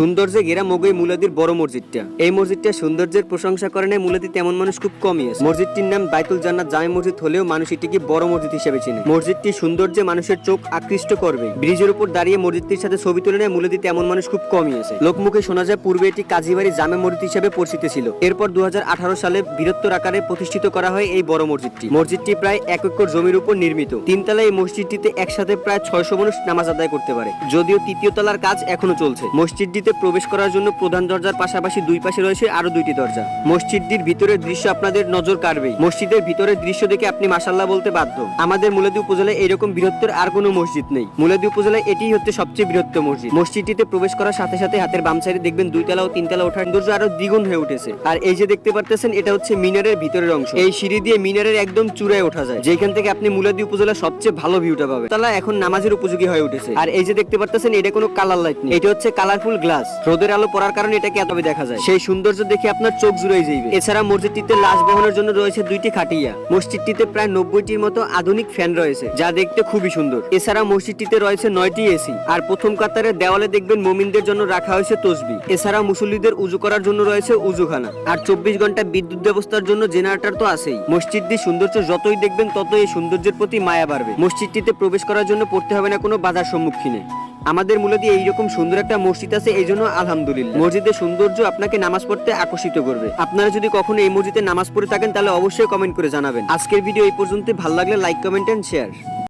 সৌন্দর্যে ঘেরা মগই মুলাদির বড় মসজিদটা। এই মসজিদটা সৌন্দর্যের প্রশংসা করে নেয় মুলাদি তেমন মানুষ খুব কমই আছে। মসজিদটির নাম বাইতুল জান্নাত জামে মসজিদ হলেও মানুষ এটিকে বড় মসজিদ হিসেবে চিনে। মসজিদটি সৌন্দর্যে মানুষের চোখ আকৃষ্ট করবে। ব্রিজের উপর দাঁড়িয়ে মসজিদটির সাথে ছবি তুলে নেয় মুলাদি তেমন মানুষ খুব কমই আছে। লোকমুখে শোনা যায় পূর্বে এটি কাজীবাড়ি জামে মসজিদ হিসেবে পরিচিত ছিল। এরপর দু হাজার আঠারো সালে বৃহত্তর আকারে প্রতিষ্ঠিত করা হয় এই বড় মসজিদটি। মসজিদটি প্রায় এক একর জমির উপর নির্মিত। তিনতলা এই মসজিদটিতে একসাথে প্রায় ছয়শো মানুষ নামাজ আদায় করতে পারে। যদিও তৃতীয় তলার কাজ এখনও চলছে। মসজিদটিতে প্রবেশ করার জন্য প্রধান দরজার পাশাপাশি দুই পাশে রয়েছে আরও দুইটি দরজা। মসজিদটির ভিতরের দৃশ্য আপনাদের নজর কাড়বেই। মসজিদের ভিতরের দৃশ্য দেখে আপনি মাসাল্লাহ বলতে বাধ্য। আমাদের মুলাদি উপজেলায় এরকম বৃহত্তর আর কোনো মসজিদ নেই। মুলাদি উপজেলায় এটি হচ্ছে সবচেয়ে বৃহত্তর মসজিদ। মসজিদটিতে প্রবেশ করার সাথে সাথে হাতের বাম সাইডে দেখবেন দুইতলা ও তিনতলা ওঠার সৌন্দর্য আরও দ্বিগুণ হয়ে উঠেছে। আর এই যে দেখতে পারতেছেন, এটা হচ্ছে মিনারের ভিতরের অংশ। এই সিঁড়ি দিয়ে মিনারের একদম চূড়ায় ওঠা যায়। যেখান থেকে আপনি মুলাদি উপজেলার সবচেয়ে ভালো ভিউটা পাবেন। তালা এখন নামাজের উপযোগী হয়ে উঠেছে। আর এই যে দেখতে পারতেছেন, এটা কোনো কালার লাইট নেই। এটা হচ্ছে কালারফুল গ্লাস। রোদের আলো পড়ার কারণে এটাকে এতভাবে দেখা যায়। সেই সৌন্দর্য দেখে আপনার চোখ জুড়ে যাইবে। এছাড়া মসজিদটিতে লাশ বহনের জন্য রয়েছে দুইটি খাটিয়া। মসজিদটিতে প্রায় নব্বইটির মতো আধুনিক ফ্যান রয়েছে, যা দেখতে খুবই সুন্দর। এছাড়া মসজিদটিতে রয়েছে নয়টি এসি। আর প্রথম কাতারের দেওয়ালে দেখবেন মোমিনদের জন্য রাখা হয়েছে তসবি। এছাড়া মুসল্লিদের উজু করার জন্য রয়েছে উজুখানা। আর চব্বিশ ঘণ্টা বিদ্যুৎ ব্যবস্থার জন্য জেনারেটর তো আছেই। মসজিদটির সৌন্দর্য যতই দেখবেন, ততই সৌন্দর্যের প্রতি মায়া বাড়বে। মসজিদটিতে প্রবেশ করার জন্য পড়তে হবে না কোনো বাধার সম্মুখীনে। আমাদের মূলত এইরকম সুন্দর একটা মসজিদ আছে, এই জন্য আলহামদুলিল্লাহ। মসজিদের সৌন্দর্য আপনাকে নামাজ পড়তে আকর্ষিত করবে। আপনারা যদি কখনো এই মসজিদে নামাজ পড়ে থাকেন, তাহলে অবশ্যই কমেন্ট করে জানাবেন। আজকের ভিডিও এই পর্যন্ত ভালো লাগলে লাইক, কমেন্ট এন্ড শেয়ার